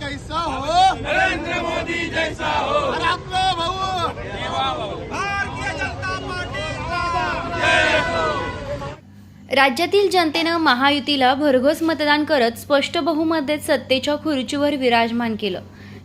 कैसा हो। नरेंद्र मोदी जैसा हो। अरे आपला भाऊ भारतीय जनता पार्टीचा राज्यातील जनतेनं महायुतीला भरघोस मतदान करत स्पष्ट बहुमतेत सत्तेच्या खुर्चीवर विराजमान केलं.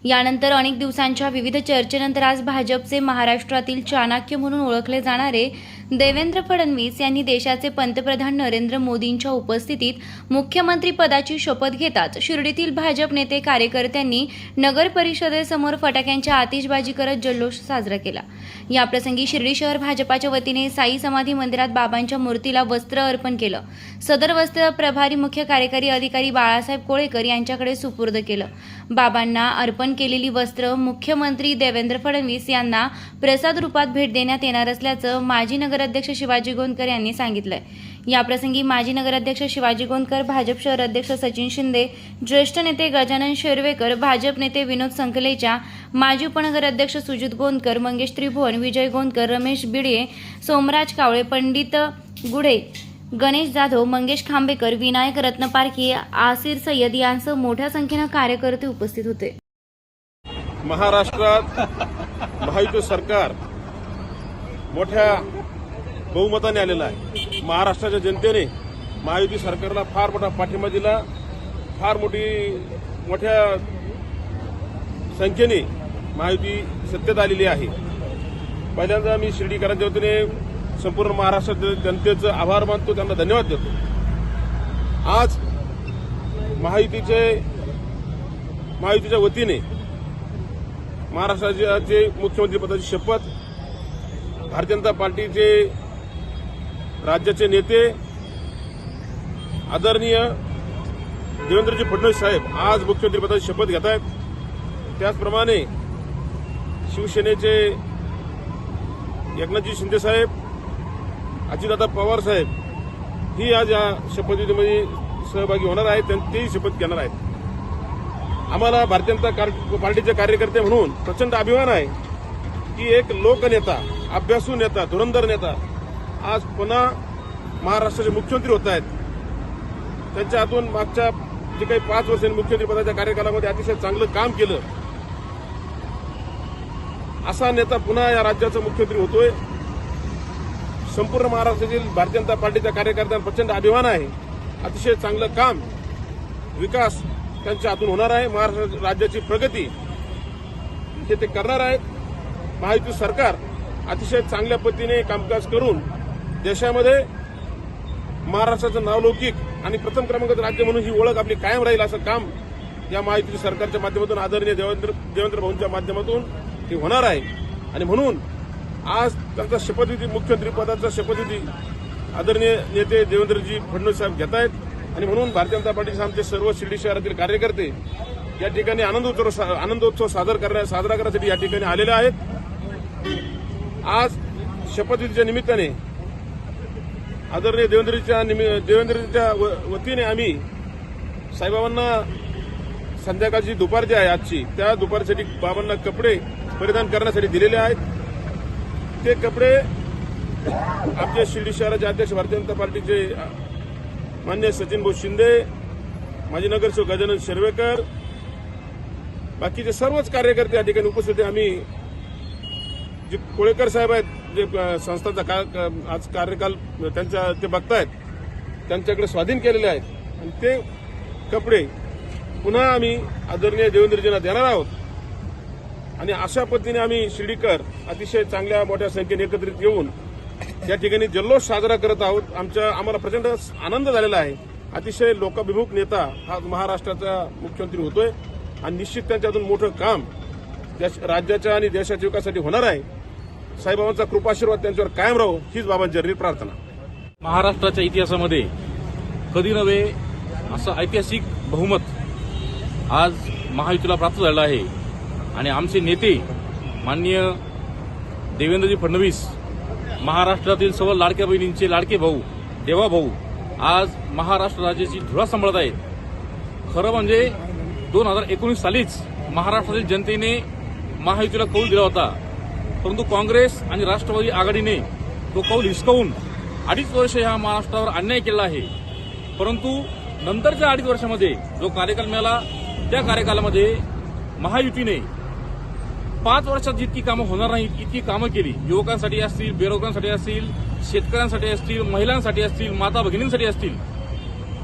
यानंतर अनेक दिवसांच्या विविध चर्चेनंतर आज भाजपचे महाराष्ट्रातील चाणक्य म्हणून ओळखले जाणारे देवेंद्र फडणवीस यांनी देशाचे पंतप्रधान नरेंद्र मोदींच्या उपस्थितीत मुख्यमंत्री पदाची शपथ घेताच शिर्डीतील भाजप नेते कार्यकर्त्यांनी नगर परिषदेसमोर फटाक्यांच्या आतिषबाजी करत जल्लोष साजरा केला. याप्रसंगी शिर्डी शहर भाजपाच्या वतीने साई समाधी मंदिरात बाबांच्या मूर्तीला वस्त्र अर्पण केलं. सदर वस्त्र प्रभारी मुख्य कार्यकारी अधिकारी बाळासाहेब कोळेकर यांच्याकडे सुपूर्द केलं. बाबांना अर्पण केलेली वस्त्र मुख्यमंत्री देवेंद्र फडणवीस यांना प्रसाद रूपात भेट देण्यात येणार असल्याचं माजी नगर नगराध्यक्ष शिवाजी गोंदकर यांनी सांगितलंय. याप्रसंगी माजी नगराध्यक्ष शिवाजी गोंदकर भाजप शहर अध्यक्ष सचिन शिंदे ज्येष्ठ नेते गजानन शेरवेकर भाजप नेते विनोद संकलेचा माजी उपनगराध्यक्ष सुजित गोंदकर मंगेश त्रिभुवन विजय गोंदकर रमेश बिडे सोमराज कावळे पंडित गुढे गणेश जाधव मंगेश खांबेकर विनायक रत्नपारखी आसिर सय्यद यांसह मोठ्या संख्येनं कार्यकर्ते उपस्थित होते. महाराष्ट्रात महायुती सरकार मोठ्या बहुमताने आलेला आहे. महाराष्ट्राच्या जनतेने महायुती सरकारला फार मोठा पाठिंबा दिला. फार मोठी मोठ्या संख्येने महायुती सत्तेत आलेली आहे. पहिल्यांदा मी शिर्डीकरांच्या वतीने संपूर्ण महाराष्ट्राच्या जनतेचं आभार मानतो त्यांना धन्यवाद देतो. आज महायुतीचे महायुतीच्या वतीने महाराष्ट्राचे मुख्यमंत्री पदाची शपथ भारतीय जनता पार्टीचे राज्याचे नेते आदरणीय देवेंद्रजी फडणवीस साहेब आज मुख्यमंत्रीपदाची शपथ घेत आहेत. त्याचप्रमाणे शिवसेनेचे एकनाथजी शिंदे साहेब अजितदादा पवार साहेब ही आज या शपथविधीमध्ये सहभागी होणार आहेत त्यांनी तेही शपथ घेणार आहेत. आम्हाला भारतीय जनता कार- पार्टीचे कार्यकर्ते म्हणून प्रचंड अभिमान आहे की एक लोकनेता अभ्यासू नेता धुरंधर नेता आज पुन्हा महाराष्ट्राचे मुख्यमंत्री होत आहेत. त्यांच्या हातून मागच्या जे काही पाच वर्षांनी मुख्यमंत्री पदाच्या कार्यकालामध्ये अतिशय चांगलं काम केलं. असा नेता पुन्हा या राज्याचा मुख्यमंत्री होतोय. संपूर्ण महाराष्ट्रातील भारतीय जनता पार्टीच्या कार्यकर्त्यांना प्रचंड अभिमान आहे. अतिशय चांगलं काम विकास त्यांच्या हातून होणार आहे. महाराष्ट्र राज्याची प्रगती हे ते करणार आहेत. महायुती सरकार अतिशय चांगल्या पद्धतीने कामकाज करून देशामध्ये महाराष्ट्राचं नावलौकिक आणि प्रथम क्रमांकाचं राज्य म्हणून ही ओळख आपली कायम राहील असं काम या महायुती सरकारच्या माध्यमातून आदरणीय देवेंद्र देवेंद्र भाऊंच्या माध्यमातून हे होणार आहे. आणि म्हणून आज त्यांचा शपथविधी मुख्यमंत्री पदाचा शपथविधी आदरणीय नेते देवेंद्रजी फडणवीस साहेब घेत आहेत. आणि म्हणून भारतीय जनता पार्टीचे आमचे सर्व शिर्डी शहरातील कार्यकर्ते या ठिकाणी आनंदोत्सव आनंदोत्सव सादर करण्या साजरा करण्यासाठी या ठिकाणी आलेले आहेत. आज शपथविधीच्या निमित्ताने आदरणीय देवेंद्रजीच्या निमि- देवेंद्रजीच्या व- वतीने आम्ही साईबाबांना संध्याकाळची दुपार जी आहे आजची त्या दुपारसाठी बाबांना कपडे परिधान करण्यासाठी दिलेले आहेत. ते कपडे आमच्या शिर्डी शहराचे अध्यक्ष भारतीय जनता पार्टीचे मान्य सचिन भाऊ शिंदे माजी नगरसेवक गजानन शिरवेकर बाकीचे सर्वच कार्यकर्ते या ठिकाणी उपस्थित आम्ही जे कोळेकर साहेब आहेत जे अ, संस्थाचा का- आज कार्यकाल त्यांच्या ते बघतायत त्यांच्याकडे स्वाधीन केलेले आहेत. आणि ते कपडे पुन्हा आम्ही आदरणीय देवेंद्रजींना देणार आहोत. आणि अशा पद्धतीने आम्ही शिर्डीकर अतिशय चांगल्या मोठ्या संख्येने एकत्रित येऊन या ठिकाणी जल्लोष साजरा करत आहोत. आमच्या आम्हाला प्रचंड आनंद झालेला आहे. अतिशय लोकाभिमुख नेता हा महाराष्ट्राचा मुख्यमंत्री होतोय. आणि निश्चित त्यांच्यातून मोठं काम राज्याच्या आणि देशाच्या विकासासाठी होणार आहे साईबाबांचा कृपाशीर्वाद त्यांच्यावर कायम राहू हीच बाबांची जर्री प्रार्थना. महाराष्ट्राच्या इतिहासामध्ये कधी नव्हे असं ऐतिहासिक बहुमत आज महायुतीला प्राप्त झालं आहे. आणि आमचे नेते माननीय देवेंद्रजी फडणवीस महाराष्ट्रातील सर्व लाडक्या बहिणींचे लाडके भाऊ देवा भाऊ आज महाराष्ट्र राज्याची धुरा सांभाळत आहेत. खरं म्हणजे दोन हजार एकोणीस सालीच महाराष्ट्रातील जनतेने महायुतीला कौल दिला होता. परंतु काँग्रेस आणि राष्ट्रवादी आघाडीने तो कौल हिसकवून अडीच वर्ष ह्या महाराष्ट्रावर अन्याय केला आहे. परंतु नंतरच्या अडीच वर्षामध्ये जो कार्यकाल मिळाला त्या कार्यकालामध्ये महायुतीने पाच वर्षात जितकी कामं होणार नाहीत इतकी कामं केली. युवकांसाठी असतील बेरोजगारांसाठी असतील शेतकऱ्यांसाठी असतील महिलांसाठी असतील माता भगिनींसाठी असतील.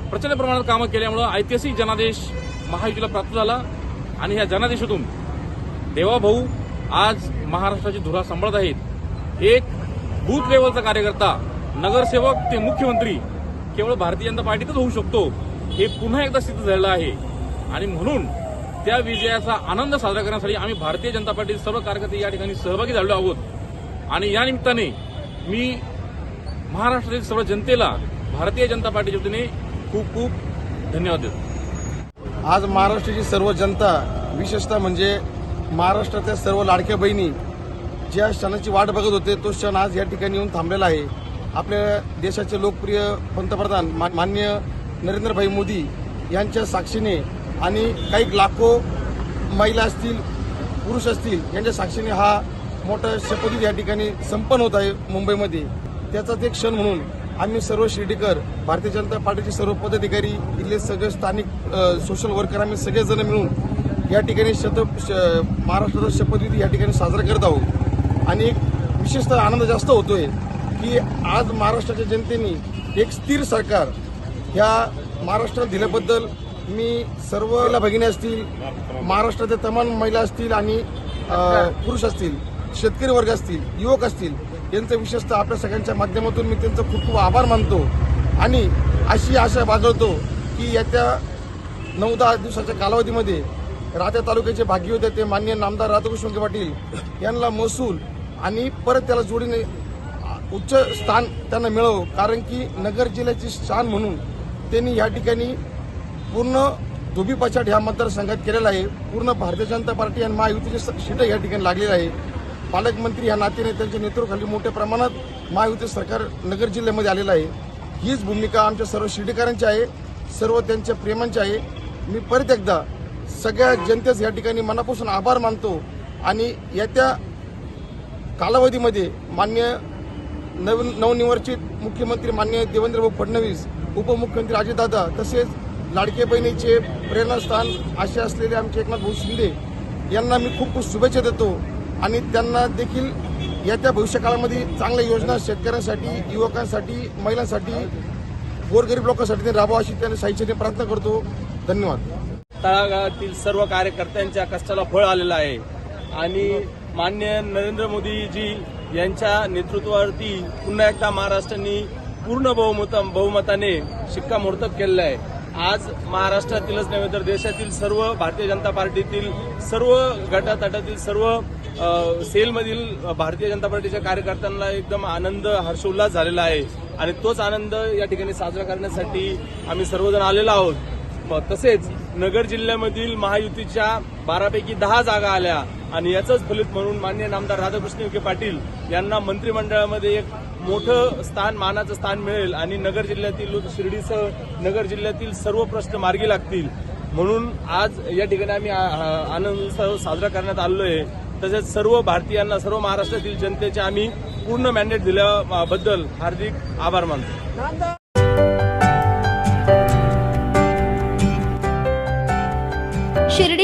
प्रचंड प्रमाणात कामं केल्यामुळं ऐतिहासिक जनादेश महायुतीला प्राप्त झाला आणि ह्या जनादेशातून देवाभाऊ आज महाराष्ट्राची धुरा सांभाळत आहेत. एक बूथ लेवलचा कार्यकर्ता नगरसेवक ते मुख्यमंत्री केवळ भारतीय जनता पार्टीतच होऊ शकतो. हे पुन्हा एकदा सिद्ध झालेलं आहे. आणि म्हणून त्या विजयाचा आनंद साजरा करण्यासाठी आम्ही भारतीय जनता पार्टीचे सर्व कार्यकर्ते या ठिकाणी सहभागी झालेलो आहोत. आणि या निमित्ताने मी महाराष्ट्रातील सर्व जनतेला भारतीय जनता पार्टीच्या वतीने खूप खूप धन्यवाद देतो. आज महाराष्ट्राची सर्व जनता विशेषतः म्हणजे महाराष्ट्रातल्या सर्व लाडक्या बहिणी ज्या क्षणाची वाट बघत होते तो क्षण आज या ठिकाणी येऊन थांबलेला आहे. आपल्या देशाचे लोकप्रिय पंतप्रधान मा- माननीय नरेंद्रभाई मोदी यांच्या साक्षीने आणि काही लाखो महिला असतील पुरुष असतील यांच्या साक्षीने हा मोठा शपथविधी या ठिकाणी संपन्न होत आहे मुंबईमध्ये. त्याचाच एक क्षण म्हणून आम्ही सर्व शिर्डीकर भारतीय जनता पार्टीचे सर्व पदाधिकारी इथले सगळे स्थानिक सोशल वर्कर आम्ही सगळेजण मिळून या ठिकाणी शत श- महाराष्ट्राचा शपथविधी या ठिकाणी साजरा करत आहोत. आणि एक विशेषतः आनंद जास्त होतोय की आज महाराष्ट्राच्या जनतेने एक स्थिर सरकार ह्या महाराष्ट्रात दिल्याबद्दल मी सर्व भगिनी असतील महाराष्ट्राच्या तमाम महिला असतील आणि पुरुष असतील शेतकरी वर्ग असतील युवक असतील यांचं विशेषतः आपल्या सगळ्यांच्या माध्यमातून मी त्यांचं खूप खूप आभार मानतो. आणि अशी आशा बाजवतो की येत्या नऊ दहा दिवसाच्या कालावधीमध्ये राहत्या तालुक्याचे भागी होते ते मान्य नामदार राधाकृष्ण पाटील यांना महसूल आणि परत त्याला जोडीने उच्च स्थान त्यांना मिळव. कारण की नगर जिल्ह्याची स्थान म्हणून त्यांनी या ठिकाणी पूर्ण धोबी पछाड ह्या मतदारसंघात केलेला आहे. पूर्ण भारतीय जनता पार्टी आणि महायुतीचे सीटं या ठिकाणी लागलेलं आहे. पालकमंत्री ह्या नात्याने त्यांच्या नेतृत्वाखाली मोठ्या प्रमाणात महायुती सरकार नगर जिल्ह्यामध्ये आलेलं आहे. हीच भूमिका आमच्या सर्व शिर्डीकरांची आहे सर्व त्यांच्या प्रेमांची आहे. मी परत एकदा सगळ्या जनतेस या ठिकाणी मनापासून आभार मानतो आणि येत्या कालावधीमध्ये मान्य नवीन नवनिर्वाचित मुख्यमंत्री मान्य देवेंद्रभाऊ फडणवीस उपमुख्यमंत्री अजितदादा तसेच लाडके बहिणीचे प्रेरणास्थान असे असलेले आमचे एकनाथ भाऊ शिंदे यांना मी खूप खूप शुभेच्छा देतो आणि त्यांना देखील येत्या भविष्यकाळामध्ये चांगल्या योजना शेतकऱ्यांसाठी युवकांसाठी महिलांसाठी गोरगरीब लोकांसाठी ते राबवा अशी त्यांना साहित्याने प्रार्थना करतो. धन्यवाद. तळागाळातील सर्व कार्यकर्त्यांच्या कष्टाला फळ आलेलं आहे. आणि मान्य नरेंद्र मोदीजी यांच्या नेतृत्वावरती पुन्हा एकदा महाराष्ट्राने पूर्ण बहुमत बहुमताने शिक्कामोर्तब केलेलं आहे. आज महाराष्ट्रातीलच नव्हे तर देशातील सर्व भारतीय जनता पार्टीतील सर्व गटातटातील सर्व सेलमधील भारतीय जनता पार्टीच्या कार्यकर्त्यांना एकदम आनंद हर्षोल्लास झालेला आहे. आणि तोच आनंद या ठिकाणी साजरा करण्यासाठी आम्ही सर्वजण आलेलो आहोत. तसेच नगर जिल्ह्यामधील महायुतीच्या बारापैकी दहा जागा आल्या आणि याचंच फलित म्हणून मान्य नामदार राधाकृष्ण विखे पाटील यांना मंत्रिमंडळामध्ये एक मोठं स्थान मानाचं स्थान मिळेल आणि नगर जिल्ह्यातील शिर्डीसह नगर जिल्ह्यातील सर्व प्रश्न मार्गी लागतील. म्हणून आज या ठिकाणी आम्ही आ- आनंद उत्सव साजरा करण्यात आलेलो आहे तसेच सर्व भारतीयांना सर्व महाराष्ट्रातील जनतेचे आम्ही पूर्ण मॅन्डेट दिल्याबद्दल हार्दिक आभार मानतो.